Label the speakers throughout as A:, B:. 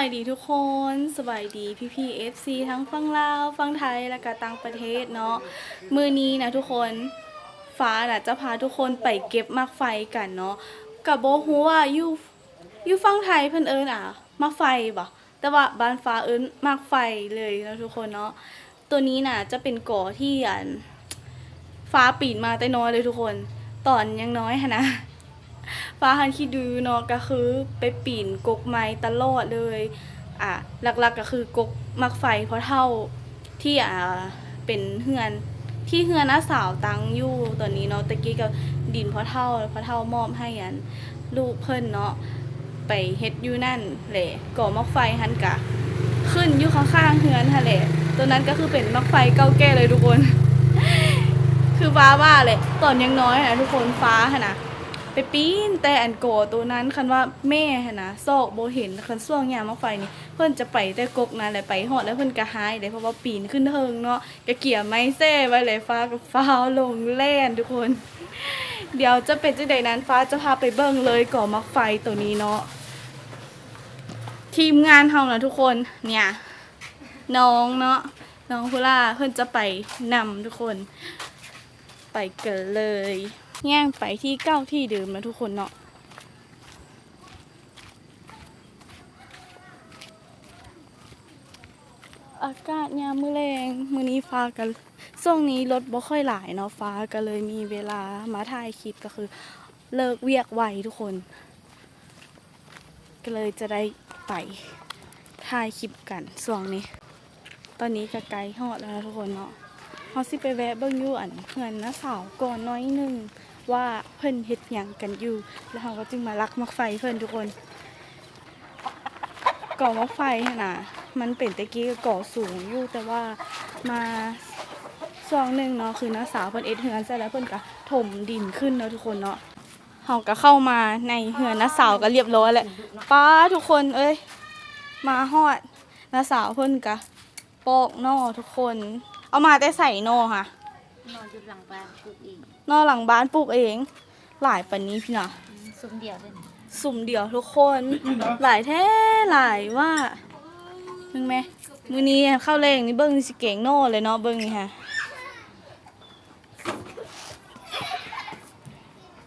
A: ายดีทุกคนสบายดีพี่พี่เอฟซีทั้งฝั่งลาวฝั่งไทยและก็ต่างประเทศเนาะมือนี้นะทุกคนฟ้าน่ะจะพาทุกคนไปเก็บมักไฟกันเนาะกับโบฮูว่าอยู่อยู่ฝั่งไทยเพิ่นเอิ้นอะมักไฟบ่แต่ว่าบ้านฟ้าเอิ้นมักไฟเลยนะทุกคนเนาะตัวนี้น่ะจะเป็นก่อที่อันฟ้าปีนมาแต่น้อยเลยทุกคน ตอนยังน้อยนะ ฟ้าหันคิดดูเนาะก็คือไปปีนกกไม้ตลอดเลย อะหลักๆก็คือกกมักไฟเพราะเท่าที่อ่าเป็นเฮือนที่เฮือนน้าสาวตังยู่ตอนนี้เนาะตะกี้ก็ดินเพราะเท่าเพราะเท่ามอบให้อันลูกเพิ่นเนาะไปเฮ็ดอยู่นั่นแหละก่อมักไฟหันกะ ขึ้นอยู่ข้างๆเฮือนหั่นแหละตัวนั้นก็คือเป็นมักไฟเก่าแก่เลยทุกคน คือฟ้าว่าเลยตอนยังน้อยนะทุกคนฟ้าหนนะ ไปปีนแต่อันโกตัวนั้นคันว่าแม่หนนะซอกโบเห็นคันส่วงยามมะไฟนี่เพิ่นจะไปแต่กกนั้นแหละไปหอดแล้วเพิ่นก็หายเลยเพราะว่าปีนขึ้นเทิงเนาะก็เกี่ยไม้เซ่ไว้เลยฟ้ากับฟ้าลงแล่นทุกคน เดี๋ยวจะเป็นจังใดนั้นฟ้าจะพาไปเบิ่งเลยก่อมักไฟตัวนี้เนาะทีมงานเฮานะทุกคนเนี่ยน้องเนาะน้องพุล่าเพิ่นจะไปนำทุกคน ไปกันเลย แย่งไปที่เก้าที่เดิมนะทุกคนเนาะอากาศยามมื้อแรงมื้อนี้ฟ้ากันช่วงนี้รถบ่ค่อยหลายเนาะฟ้าก็เลยมีเวลามาถ่ายคลิปก็คือ เลิกเวียกไวทุกคน ก็เลยจะได้ไปถ่ายคลิปกันช่วงนี้ ตอนนี้ก็ไกลฮอดแล้วนะทุกคนเนาะเขาสิไปแวะเบิ่งยู่อันเพื่อนนะสาวก่อนน้อยหนึง ว่าเพิ่นเฮ็ดหยังกันอยู่ แล้วเขาก็จึงมาลักมักไฟเพิ่นทุกคนก่อมักไฟนะมันเป็นตะกี้ก่อสูงอยู่แต่ว่ามาช่วงหนึ่งเนาะคือน้าสาวเพิ่นเอ็ดเฮือนใส่แล้วเพิ่นก็ถมดินขึ้นเนาะทุกคนเนาะเขาก็เข้ามาในเฮือนน้าสาวก็เรียบร้อยแล้วป้าทุกคนเอ้ยมาฮอดน้าสาวเพิ่นก็ปอกนอทุกคน เอามาแต่ใส่นอค่ะ
B: นอนอยู่หลังบ้านปลูกเอง
A: นอหลังบ้านปลูกเอง หลายปันนี้พี่น่ะ
B: ซุ้มเดียวเลยนะ
A: สุ่มเดียวทุกคน หลายแท้หลายว่ามึงไหมมือนี้เข้าแรงนี่เบิ้งนี่สิเก่งโน่เลยเนาะเบิ้งนี่ค่ะ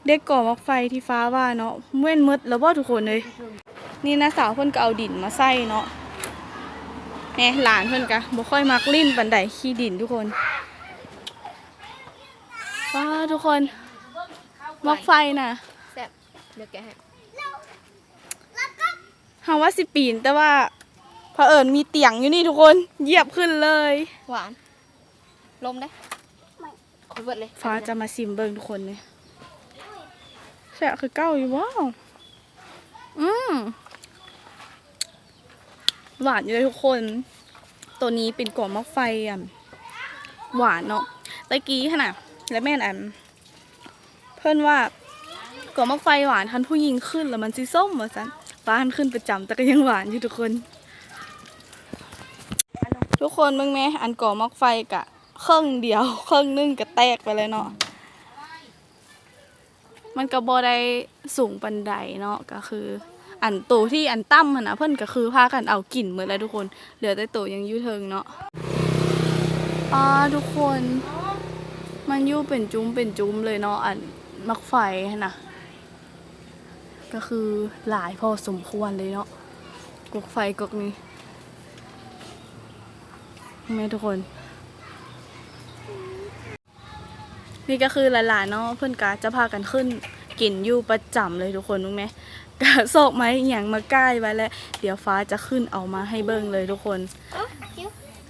A: เด็กก่อมักไฟที่ฟ้าว่าเนาะเว้นมืดแล้วว่าทุกคนเลย นี่นะสาวเพิ่นก็เอาดินมาใส่เนาะแหน่หลานเพิ่นกะบ่ค่อยมักลิ้นปันใดขี้ดินทุกคน ว้าทุกคนมักไฟน่ะ
B: แซ่บเดี๋ยวแกะให้
A: เฮาว่าสิปีนแต่ว่าเผอิญมีเตียงอยู่นี่ทุกคนเหยียบขึ้นเลย
B: หวาน ลมได้คนเบิดเลย
A: ฟ้าจะมาซิมเบิ่งทุกคนเลยแซ่บคือเก้าอยู่ว้าวอืมหวานอยู่เลยทุกคน ตัวนี้เป็นกล่องมะไฟอะหวานเนาะตะกี้ขนาด และแม่นอัน เพื่อนว่ากล่องมะไฟหวานทันผู้หญิงขึ้นแล้วมันสีส้มว่าซันฟ้าทันขึ้นประจำแต่ก็ยังหวานอยู่ทุกคน ทุกคนมึงไหมอันก่อมอกไฟกะเครื่องเดียวเครื่องนึ่งก็แตกไปเลยเนาะมันก็บ่ได้สูงปันไดเนาะก็คือ อันตัวที่อันตั้มนะเพิ่อนก็คือพากันเอากลิ่นเหมดแล้วทุกคนเหลือแต่ตัวยังยู่เทิงเนาะอ่าทุกคน มันอยู่เป็นจุ้มเป็นจุ้มเลยเนาะอันมักไฟหั่นนะก็คือหลายพอสมควรเลยเนาะกกไฟกกนี้แม่ทุกคน นี่ก็คือหลานๆเนาะเพื่อนกาจะพากันขึ้นกินอยู่ประจำเลยทุกคนรู้ไหมกะโศกไม้อหย่างมาใกล้ไว้แล้ว เดี๋ยวฟ้าจะขึ้นเอามาให้เบิ่งเลยทุกคน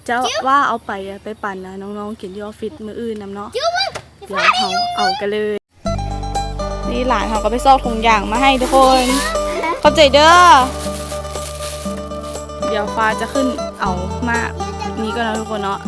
A: จะว่าเอาไปอะไปปั่นนะน้องๆกินที่ออฟฟิศมืออื่นนำเนาะ เดี๋ยวเขาเอากันเลย นี่หลานเขาก็ไปซอกถุงยางมาให้ทุกคนเข้าใจเด้อ เดี๋ยวฟ้าจะขึ้นเอามานี้ก็แล้วทุกคนเนาะ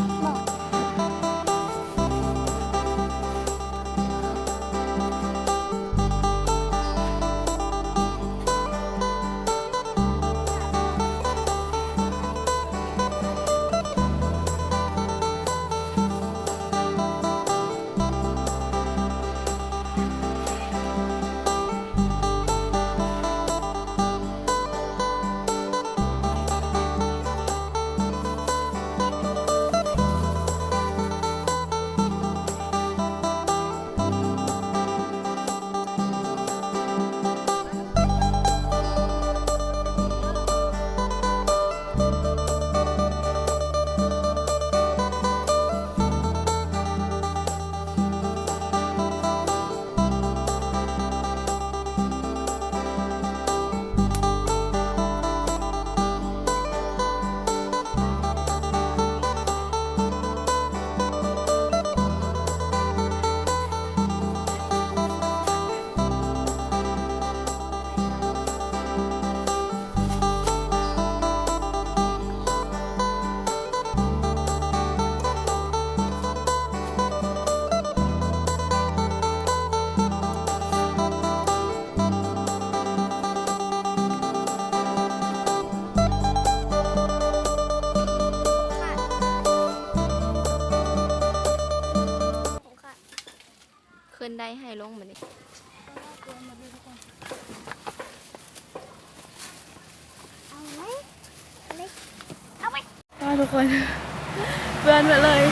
A: คนเพื่อนไปเลย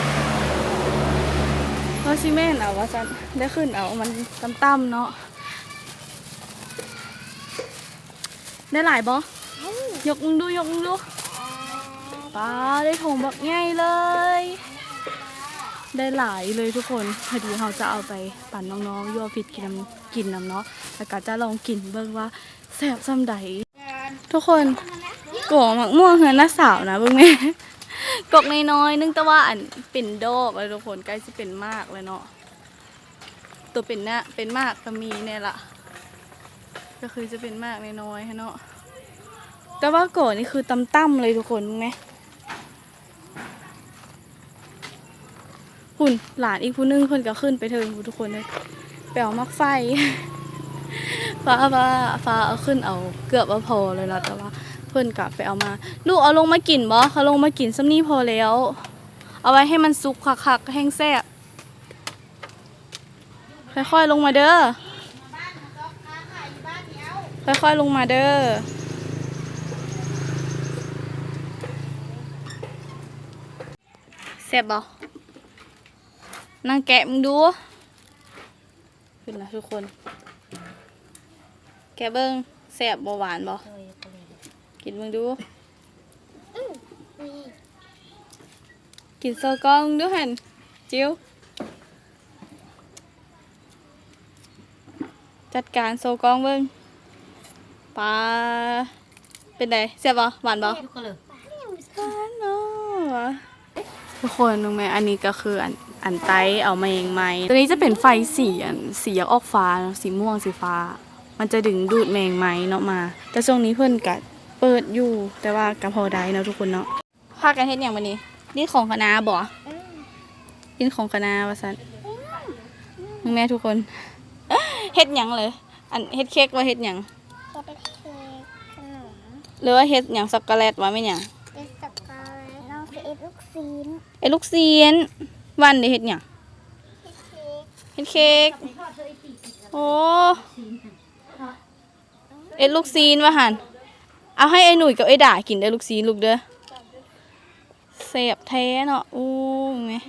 A: เพราซีเมนเอาว่าซันได้ขึ้นเอา มันต่ำๆเนาะ ได้หลายบ่ยกมึงดูยกมึงดูป้าได้ถงบักใหญ่เลย ได้หลายเลยทุกคนพอดีเราจะเอาไปปั่นน้องๆยั่วฟิตกินน้ำกินน้ำเนาะแล้วก็จะลองกินเบิ่งว่าแซ่บซ้ำใดทุกคนกวหมักม่วงเฮือนน้าสาวนะเบิ่งแม่ กกน้อยๆนึงแต่ว่าอันเป็นดอกเลยทุกคนใกล้จะเป็นมากเลยเนาะตัวเป็นหน้าเป็นมากก็มีเนี่ยละก็คือจะเป็นมากน้อยๆฮะเนาะแต่ว่าก่อนนี่คือตั้มๆเลยทุกคนมึงไหมหุ่นหลานอีกผู้นึงคนก็ขึ้นไปเทิงทุกคนเลยไปเอามักไฟฟ้าฟ้าฟ้าเอาขึ้นเอาเกือบเอาพอเลยเนาะแต่ว่า พื่อนกลับไปเอามา ลูกเอาลงมากินบ่เขาลงมากินซ้ำนี่พอแล้ว เอาไว้ให้มันสุกคักๆแห้งแซ่บค่อยๆลงมาเด้อค่อยๆลงมาเด้อแซ่บบ่นั่งแกะมึงดูขึ้นละทุกคน แกะเบิ้งแซ่บบ่หวานบ่ กินมึงดู กินโซกองดูหันจิวจัดการโซกองเบิ้งปลาเป็นไงเสียบบ่หวานบ่หวานเนาะทุกคนรู้ไหมอันนี้ก็คืออันอันไต้เอามาเองไหมตัวนี้จะเป็นไฟสีอันสีออกฟ้าเนอะสีม่วงสีฟ้า มันจะดึงดูดแมงไหมเนาะมา แต่ช่วงนี้เพิ่นกั เปิดอยู่แต่ว่ากะพอได้เนาะทุกคนเนาะพากันเฮ็ดหยังวันนี้นี่ของคณะบ่กินของคณะว่าซั่นมึงแม่ทุกคนเฮ็ดหยังเลย อันเฮ็ดเค้กว่าเฮ็ดหยัง
C: จะไปเค้กขนม
A: หรือว่าเฮ็ดหยังช็อกโกแลตว่าแม่นหยัง
C: เอสตกาน้องเอฟลูกซีน
A: ไอ้ลูกเสียนวันได้เฮ็ดหยัง
C: เค้ก
A: เฮ็ดเค้กโอ้เอ็ดลูกซีนว่าหั่น เอาให้ไอ้หนุ่ยกับไอ้ด่ากินได้ลูกซีลูกเด้อเสียบแท้เนาะอู้แม่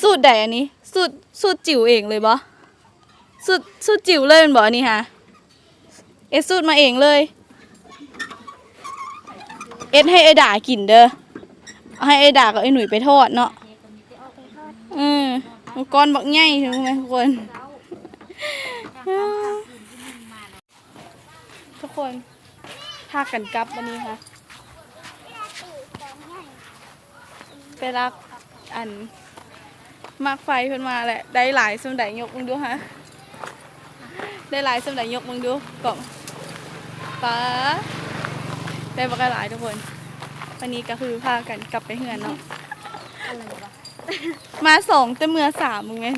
A: สูตรใดอันนี้ สูตรสูตรจิ๋วเองเลยบ่สูตรสูตรจิ๋วเลยมันบอันนี้ฮะเอ็ดสูตรมาเองเลย เอ็ดให้ไอ้ด่ากินเด้อเอาให้ไอ้ด่ากับไอ้หนุ่ยไปทอดเนาะอืมมังกรบักใหญ่ใช่ไหมทุกคน คนพากันกลับวันนี้ค่ะ ไปรักอันมากไฟเพิ่นมาแหละ ได้หลายสมไดยกมึงดูฮะ ได้หลายสมไดยกมึงดูกล่องป้าได้บักหลายทุกคน วันนี้ก็คือพากันกลับไปเฮือนเนาะมาสองแต่เมื่อสามมึงไง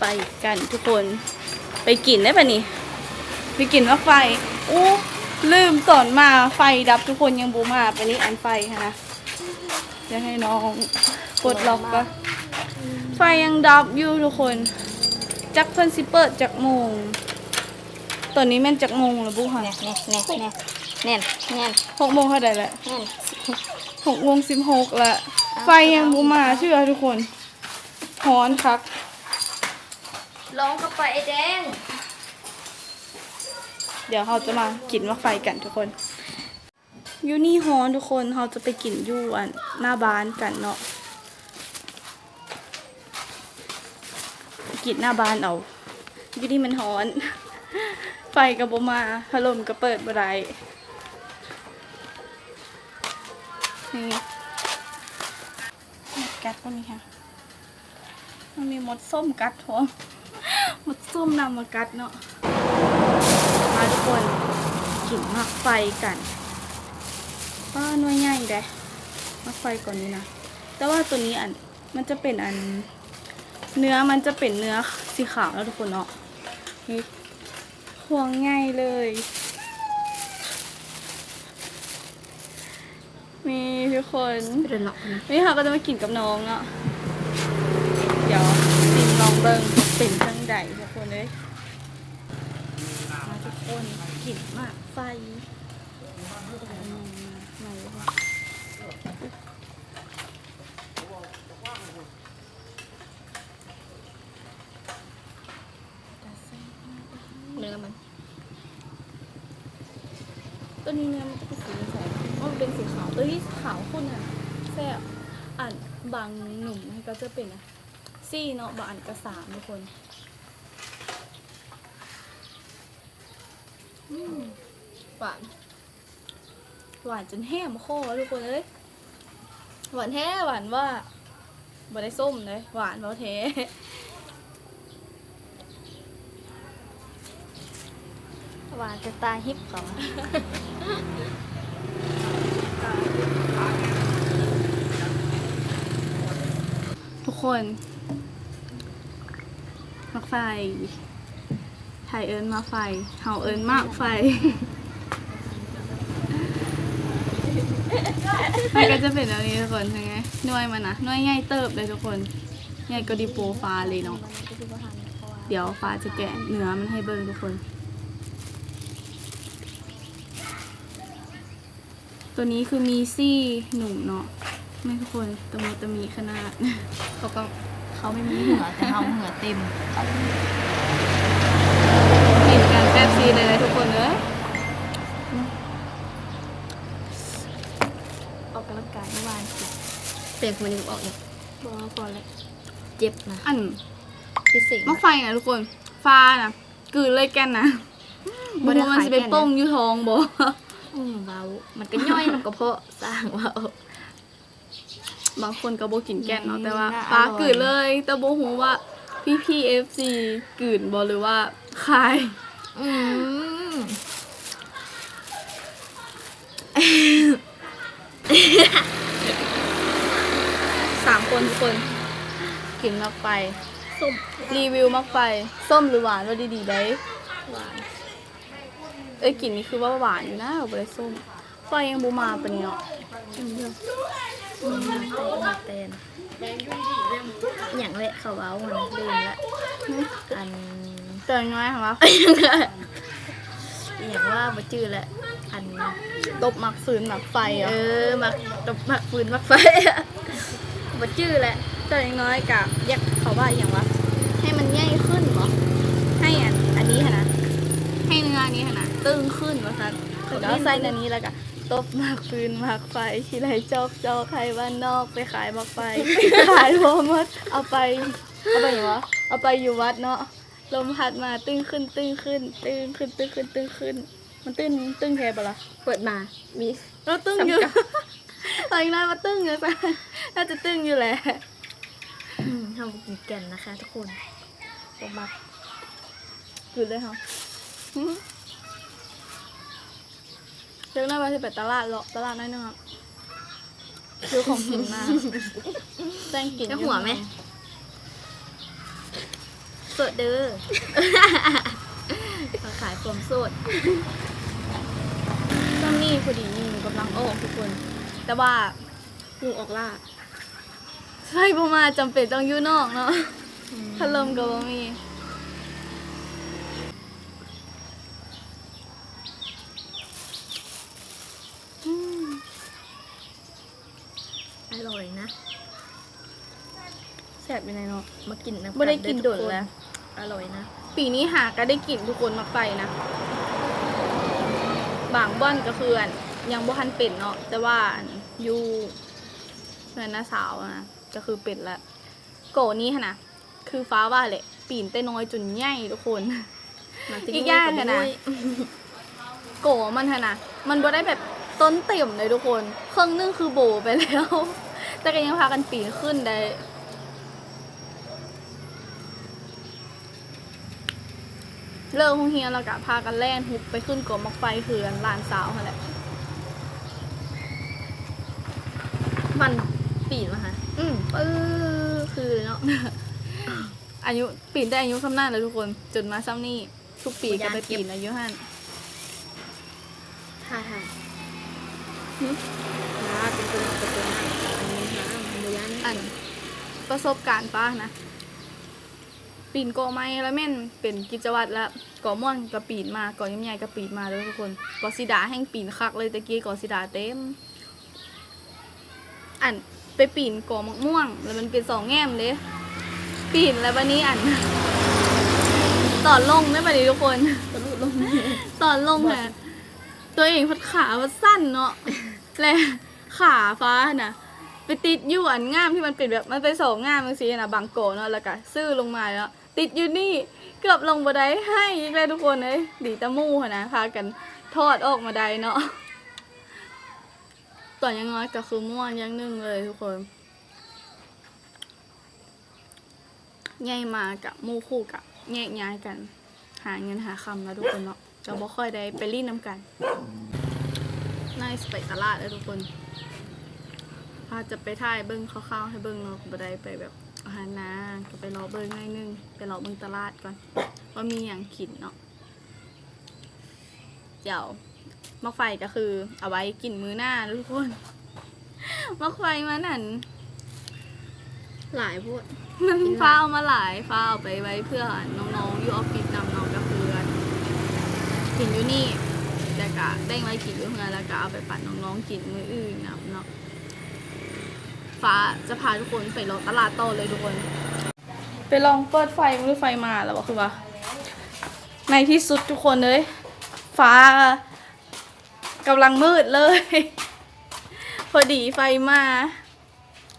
A: ไปกันทุกคนไปกินได้ปะนี่ไปกินว่าไฟอู้ลืมตอนมาไฟดับทุกคนยังบูมาไปนี่อันไฟค่ะนะเดี๋ยวให้น้องกดล็อกก็ไฟยังดับอยู่ทุกคนจักเพิ่นสิเปิดจักโมงตอนนี้แม่นจักโมงแล้วบุค่ะ
B: แน่แน่แน่แน่แน่นแน่น
A: หกโมงเท่าไหร่แหละ
B: แน่น
A: หกโมงสิบหกละไฟยังบูมาเชื่อทุกคนฮ้อนคัก
B: ลองเข้าไปไอ้แดง
A: เดี๋ยวเราจะมากินมะไฟกันทุกคนอยู่นี่ฮอนทุกคนเราจะไปกินยู่อันหน้าบ้านกันเนาะกินหน้าบ้านเอาอยู่นี่มันฮอน ไฟกับบมาพัดลมก็เปิดบ่ได้นี่มดกัดก็มีค่ะ มันมีมดส้มกัดท้อง ดส้มนำมากัดเนาะ มาทุกคนกินมักไฟกันป้าหน่วยใหญ่เด้มักไฟก่อนนี้นะ แต่ว่าตัวนี้อันมันจะเป็นอัน เนื้อมันจะเป็นเนื้อสีขาวแล้วทุกคนเนาะนี่ห่วงง่ายเลยนี่ทุกคน
B: เดินหลอกนะ
A: นี่ค่ะก็จะมากินกับน้องเนาะเดี๋ยวกินลองเบิ่ง เป็นจังใดทุกคนเลยมาทุกคนกินมากไฟอืมไหนวะ
B: เนื้อมัน
A: ตัวนี้เนี่ยมันจะเป็นสีแสงอ๋อมันเป็นสีขาวตัวที่ขาวคุณอะแซ่บอ่านบางหนุ่มก็จะเป็นอะ ซี่เนาะบานก็สามทุกคน
B: หวาน
A: หวานจนแห้มคอทุกคนเอ้ยหวานแท้หวานว่าบ่ได้ส้มเลยหวานเบาแท้
B: หวานจะตาฮิปเขา
A: ทุกคน ไฟ ไทยเอิญมาไฟ เฮาเอิญมากไฟ มันก็จะเป็นแบบนี้ทุกคนใช่ไหมหน่วยมันนะหน่วยใหญ่เติบเลยทุกคนใหญ่ก็ดีโปรฟ้าเลยเนาะ เดี๋ยวฟ้าจะแกะเนื้อมันให้เบิ่งทุกคน ตัวนี้คือมีซี่หนุ่มเนาะไม่ทุกคนตะมุตะมีขนาด
B: เขาก็ เขาไม่มีหัวแต่เขาหัวเต็ม
A: กินกันแป๊บซีเลยนะทุกคนเอ้ย
B: ออกกำลังกายเมื่อวานสิเต็มมันยังออกเนี่ย
A: บอกก่อนเลย
B: เจ็บนะ
A: อัน
B: พิเศษ
A: มักไฟนะทุกคน ฟ้านะกลืนเลยแกันนะ
B: บ่
A: บ่
B: ได้
A: ได้มัน
B: ขาย
A: จะไป
B: แก่นนะ
A: ป้งอยู่ท้องบ่
B: อืมเบามันก็ย่อยมันก็เพาะสร้างเบา
A: บางคนก็บ่กินแก่นเนาะ
B: อืม
A: แต่ว่า
B: น่า
A: ฟ้า
B: อร่อย
A: กลืนเลย แต่บ่ฮู้ว่าพี่พีเอฟซีกลืนบ่หรือว่าคาย
B: อืม
A: สามคนทุกคนกินมักไฟ
B: ส้ม
A: รีวิวมักไฟส้มหรือหวานว่าดีๆได้
B: หวาน
A: เอ้ยกลิ่นนี้คือว่าหวานอยู่นะบ่ได้ส้มไฟยังบ่มาปานนี้เนาะ
B: อื มเยอะอืมมาเตนมาเตนอย่างเละเขาเว้ามันลืมละอัน
A: เตือนน้อยค่ะว่า
B: อย่างว่าบ่จื้อละอัน
A: ตบมักฟืนมักไฟ
B: เอ
A: อะ
B: อมักตบมักฟืนมักไฟอะบ่จื้อแหละ
A: เตือนน้อยกะอยากเขาว่าอย่างว่าให้มันใหญ่ขึ้นบ่ให้อันอันนี้ค่ะนะให้เนื้ออันนี้ค่ะนะตึงขึ้นว่าซั่นแล้วใส่อันนี้แล้วก็ ตบมักฟืนมักไฟขี้ไรจอกจอกใครบ้านนอกไปขายมักไฟ ขายรวมหมดเอาไป เอาไปอย่างวะเอาไปอยู่วัดเนาะลมพัดมาตึงขึ้นตึงขึ้น ตึงขึ้นตึงขึ้นตึงขึ้น มันตึงตึงแค่ปะล่ะ
B: เปิดมา มี
A: เราตึงอยู่ตอนนั้นมาตึงอยู่แต่น่าจะตึงอยู่แหละ
B: อืมทำกินแก่นนะคะ ทุกคนบ่มัก
A: คือเลยค่ะ เรื่องหน้าว่าจะไปตลาดเลาะตลาดน้อยนึงครับคือของกินมาแจ้งกิน
B: จะหัวไหม สดเด้อมาขายความสด
A: ก็นี่พอดีนี่กำลังออกทุกคน แต่ว่า
B: ลุงออกล่า
A: ใช่ประมาณจำเป็นต้องอยู่นอกเนาะพัดลมก็บ่มี อืม
B: อ ร่อยนะ
A: แสบอยู่ในเนาะ
B: มากินน้ำ
A: ไม่ได้กิน
B: เอ
A: โดดแล้ว
B: อร่อยนะ
A: ปีนี้หาก็ได้กลิ่นทุกคนมากไปนะ บางบ้อนก็คืออันยังบ่ทันเป็นเนาะแต่ว่าอันอยู่เพื่อนน้าสาวอะนะก็คือเป็นละโกนี้ค่ะนะคือฟ้าว่าแหละปีนแต่น้อยจนใหญ่ทุกคนอีกอย่างค่ะนะโกมันค่ะนะมันบ่ได้แบบต้นเต็มเลยทุกคน เครื่องนึงคือโบไปแล้ว แต่ก็ยังพากันปีนขึ้นได้เลิกโรงเรียนแล้วก็พากันแล่นฮุบไปขึ้นกรมมักไฟคือกันหลานสาวค่ะแหละ
B: มันปีนมาค่ะ
A: อืมปื้อคือเนาะอายุปีนได้อายุคำนาเลยทุกคน จนมาซ้ำนี่ทุกปีก็ไปปีนอายุหัน
B: ท่าทางนะเป็นตัวเป็นตัวอันนี้นะมันระยะนี้
A: อันประสบการณ์ป้านะปีนกาะไม้แล้วแม่นเป็นกิจวัตรแล้วกาะม่อนก็ปีนมากาะยิ้มใหญ่ก็ปีนมาเลยทุกคนกาะสีดาแห่งปีนคักเลยตะกี้กาะสีดาเต็ม อันไปปีนกาะมะม่วง แล้วมันเป็นสองแง่มเลยปีนแล้ววันนี้อันตอนลงได้ปะดิทุกคน
B: ตะลุลง
A: ตอนลงอะตัวเองพัดขาพัดสั้นเนาะและขาฟ้าน่ะ ไปติดอยู่อันง่ามที่มันเป็นแบบมันเป็นสองง่ามบางทีนะบางโกเนาะแล้วก็ซื่อลงมาแล้วติดอยู่นี่เกือบลงบันไดให้อีกเลยทุกคนเลยดีตะมู้นะพากันทอดออกมาได้เนาะตอนยังน้อยก็คือม่วนยังนึ่งเลยทุกคนใหญ่มากับมู่คู่กับแยกย้ายกัน หาเงินหาคำแล้วทุกคนเนาะจะบ่ค่อยได้ไปรีดน้ำกันน่าจะไปตลาดเลยทุกคน พาจะไปถ่ายเบิ้งคร่าวๆให้เบิ้งเนาะบ่ได้ไปแบบอาหารนาก็ไปรอเบิ้งหน่อยนึงไปรอเบิ้งตลาดก่อนว่ามีอย่างขินเนาะเดี๋ยวมักไฟก็คือเอาไว้กินมื้อหน้าทุกคนมักไฟมานั่น
B: หลายพูด
A: มันฟ้าเอามาหลายฟ้าเอาไปไว้เพื่อน้องๆอยู่ออฟฟิศนำน้องก็คือนกินอยู่นี่แต่กะแบ่งไว้กินอยู่เพื่อนแล้วก็เอาไปปั่นน้องๆกินมื้ออื่นนะเนาะ ฟ้าจะพาทุกคนไปลองตลาดโตเลยทุกคน ไปลองเปิดไฟมือไฟมาแล้วบอกคือว่า ในที่สุดทุกคนเลย ฟ้ากำลังมืดเลย พอดีไฟมา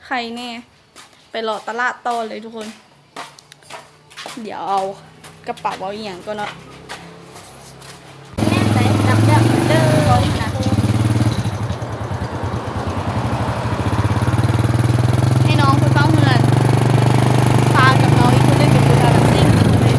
A: ใครแน่ไปรอตลาดต่อเลยทุกคน เดี๋ยวเอากระเป๋าเอาอย่างก็เนาะ
B: แม่ไหนจับจับเด้อนะ
A: ให้น้องไปเฝ้าเงินพากับน้องอีกคนเล่นกับคุณทาลันซิ่งเลย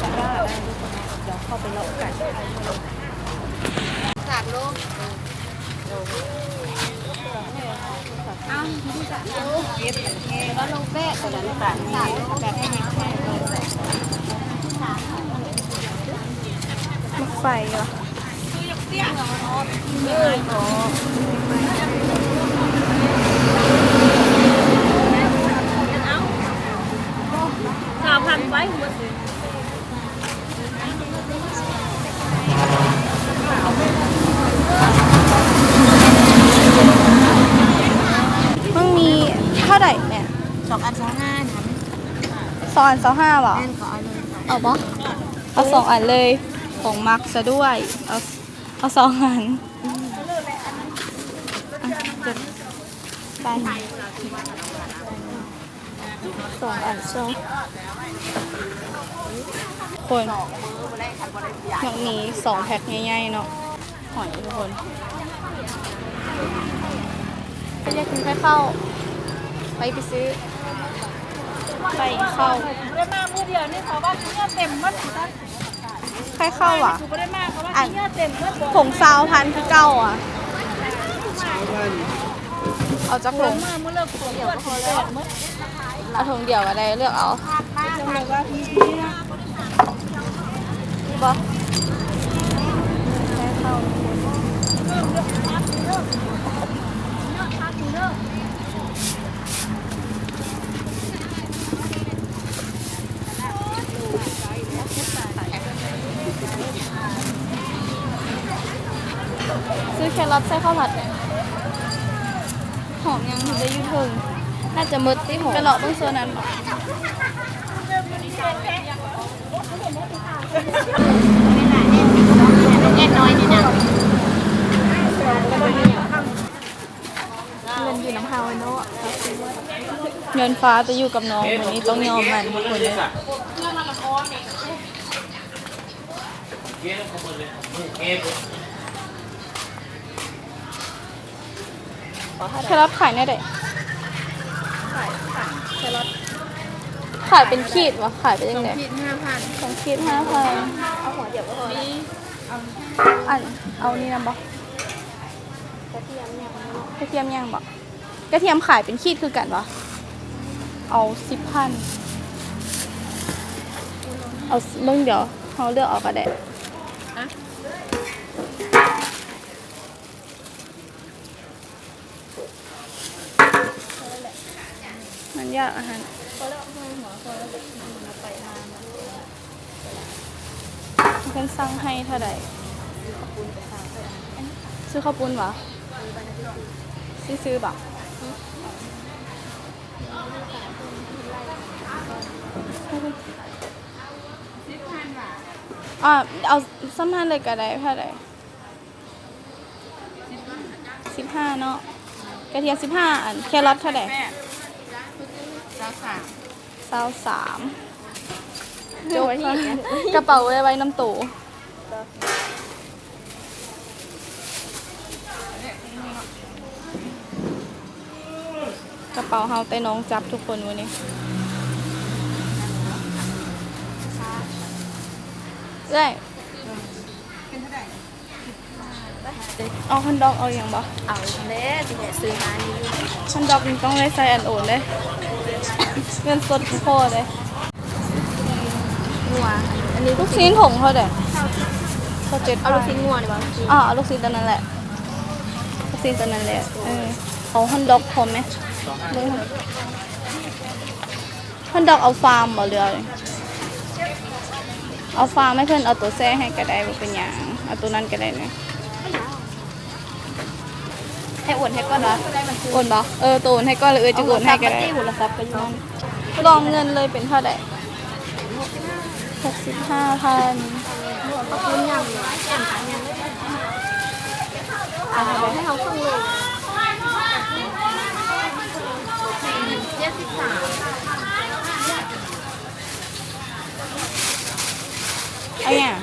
A: จะได้ได้ทุกคนเดี๋ยวเข้าไปเลาะกัน
B: สามโลอ้าวสามโลเก็บแล้วก็ลงแป้ตัวนั้นสามสามโลแบบให้ยิ้มแค่เลย
A: มักไฟเหรอ
B: สามพันไว้หัว
A: มันมีเท่าไหร่เนี่ย
B: สองอันสองห้านะ
A: ส องอันสองห้าบาท
B: แม่นขอเอาเลย
A: เอาปะเอาสองอันเลยของมักซะด้วย เอาเอาสองอันอะเดี๋ยวไปสองอันสองคนอย่างนี้สองแพ็คง่ายๆเนาะหอยทุกคนไปเรียกคุณไปเข้า ไปไปซื้อ ไปเข้า
D: ได้มากมือเดียวนี่เขาว่าเนื้อเต็มหมัด
A: ใครเข้าอะ
D: ถูกได้มากเขาว่า
A: อัน
D: เนื้อเต็มหมัดบอก
A: ผงซาวพันคือเก้าอะเอาจากผง
D: มาเมื่อเลิกตัวเดียวก็พอแล้วหมัด
A: เอาถุงเดียวอะไรเลือกเอา
D: จังเลยว่าพี่พี่นะ
A: นี่ปะซื้อแครอทใส่ข้าวผัดไหมหอม ยังถึงได้อยืดถึงน่าจะมืดที่หอมกระเลาะเบื้องโซนนั้นปะ
B: แน่น้อยนี่นะ
A: เงินอยู่น้ำพาวเนาะเงินฟ้าจะอยู่กับน้องวันนี้ต้องยอมมันทุกคนเลย
D: ขอเท่าไห
A: แค
D: ร่
A: รอทขายได้ได
D: ขายขายแครอท
A: ขายเป็นขีดวะขายเป็นยังไง
B: ผิดห้าพัน
A: สองขีดห้าพัน
D: เอาหัวเดียวก็พอ
B: มี
A: อันเอานี่นะบ่
D: กกระเทียมเนี่ย
A: กระเทียมย่างบ่กระเทียมขายเป็นขีดคือกันวะเอาสิบพันเอาเบิ่งเดี๋ยวเขาเลือกเออกก็ได้
B: อะ
A: ยากอาหารเพิ่นสั่งให้เท่าไหร่ซื้อข้าวปุ้นวะซื้อซื้อบ่อ่าเอาสัมพันธ์เลยก็ได้เท่าไหร่สิบห้าเนาะกระเทียมสิบห้าอันแครอทเท่าไหร่
B: สาขา
A: เศร้าสามจบค่ะกระเป๋าไว้ไว้น้ำตู่กระเป๋าเฮาแต่น้องจับทุกคนวันนี้ได้ เอาคันดอกเอาอย่างบ่
B: เอาแล้วสิเนี่ยซื้อมานี่
A: คันดอกนี่ต้องได้ใส่อันโอนเลยเงินสดพอเลย
B: งัวอันนี้
A: ลูกชิ้นผงเท่าไหร่เท่าเจ็ด
B: เอาลูกชิ้นงัวดีกว่า
A: อ่าเอาลูกชิ้นตัวนั้นแหละลูกชิ้นตัวนั้นแหละเออเอาฮอนด็อกพร้อมไหมเบิ่งฮอนด็อกเอาฟาร์มบ่เรือเอาฟาร์มให้เพื่อนเอาตัวแซ่ให้ก็ได้บ่เป็นหยังเอาตัวนั้นก็ได้นะ
B: ให้อ้วนให้ก้อนวะ
A: โอนบ่เออตัวโอนให้ก็เลยเออจะโอนให้ก็ได้
B: โทรศัพท์ก็อยู่นั่น
A: ลองเงินเลยเป็นเท่าไหร่หกสิบห้าพัน
B: ขอบคุณยังเลยแอมขายยังเอาให้เขาส่งเลยเจ็ดสิบสาม
A: เอาอย่าง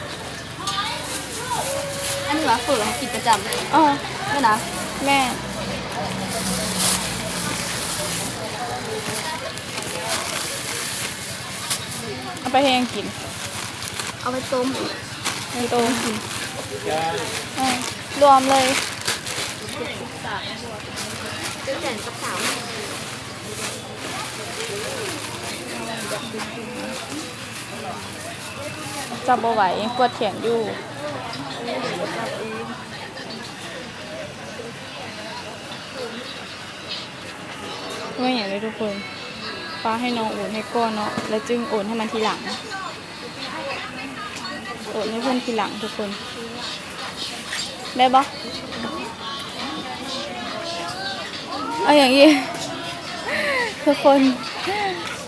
B: อันนี้ว่าเปิดกิจประจำ
A: เออ
B: นี่นะ
A: แม่ เอาไปให้ยังกิน
B: เอาไปต้ม
A: ในโต๊ะกินเออรวมเลย
B: เป็นแสนกับสาม
A: จับบ่ไหวปวดแขนอยู่ ไม่อย่างเลยทุกคนฟ้าให้น้องโอนให้ก้อนเนาะแล้วจึงโอนให้มันทีหลังโอนให้เพื่อนทีหลังทุกคน ได้ปะเอาอย่างนี้ ทุกคน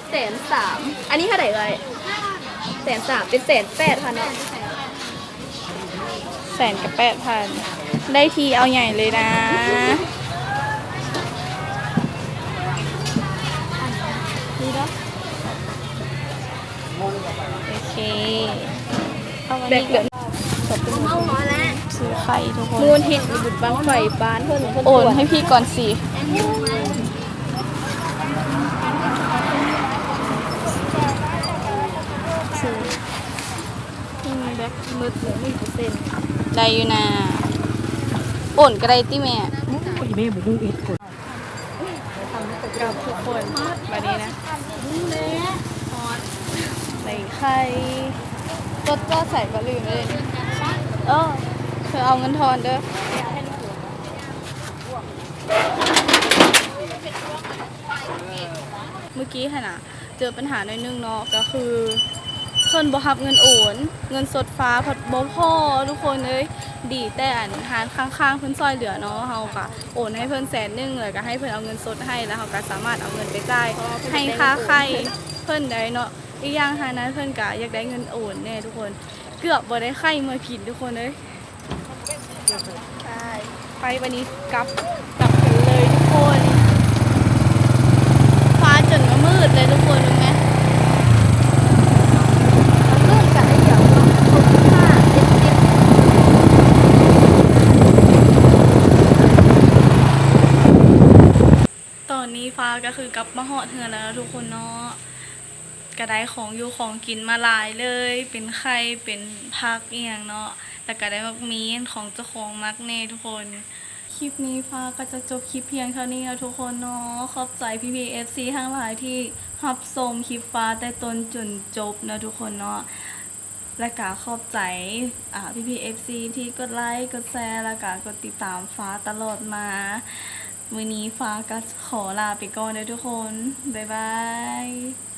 B: แสนสามอันนี้เท่าไหร่เลยแสนสามเป็นแสนแปดพันเนาะ
A: แสนกับแปดพันได้ทีเอาใหญ่เลยนะ โอเคเอาวันนี้ก่อนขอบคุณ
B: เอาหัวแล้ว
A: ซื้อไข่ทุกคน
B: มูลหินบุดบังไฟบ้านเพื่อนเพื่อน
A: โอนให้พี่ก่อนสิแบ็คมืด
B: หนึ่งเปอร์เซ็นต์
A: ได้อยู่นะโอนก็ได้ติแม่
D: อีเม่บุ้งเอ็ดคน
A: กับทุกคนวันนี้นะ ใส่ไข่รถก็ใส่ก็ลืมเลยเออเธอเอาเงินทอนเด้อเมื่อกี้ค่ะนะเจอปัญหาหน่อยนึงเนาะก็คือเพิ่นบ่รับเงินโอน เงินสดฟ้าพัดบ่พอทุกคนเอ้ยดีแต่อันหารข้างๆเพิ่นซอยเหลือเนาะเฮาก็โอนให้เพิ่นแสนนึงเลยก็ให้เพิ่นเอาเงินสดให้แล้วเฮาก็สามารถเอาเงินไปจ่ายให้ค่าไข่เพิ่นได้เนาะ อีกอย่างหานั้นเพิ่อนก็อยากได้เงินโอนแน่ทุกคน เกือบบ่ได้ไข่เมาผิดทุกคนเอ้ยใช่ไปวันนี้กลับกลับกันเลยทุกคน ฟ้าจนก็มืดเลยทุกคนรู้ไหม
B: เพื่อนกับไอ้ฟ้าเจ็ดสิบ
A: กลับมาหอดเฮือแล้วทุกคนเนาะ ก็ได้ของอยู่ของกินมาหลายเลย เป็นไข่เป็นผักเอียงเนาะแล้วก็ได้มักมีของเจ้าของมักเน่ทุกคน คลิปนี้ฟ้าก็จะจบคลิปเพียงเท่านี้นะทุกคนเนาะขอบใจพี่พีเอฟซีทั้งหลายที่รับชมคลิปฟ้าแต่ต้นจนจบนะทุกคนเนาะและก็ขอบใจพี่พีเอฟซีที่กดไลค์กดแชร์และก็กดติดตามฟ้าตลอดมามือนี้ฟ้าก็ขอลาไปก่อนนะทุกคน บ๊ายบาย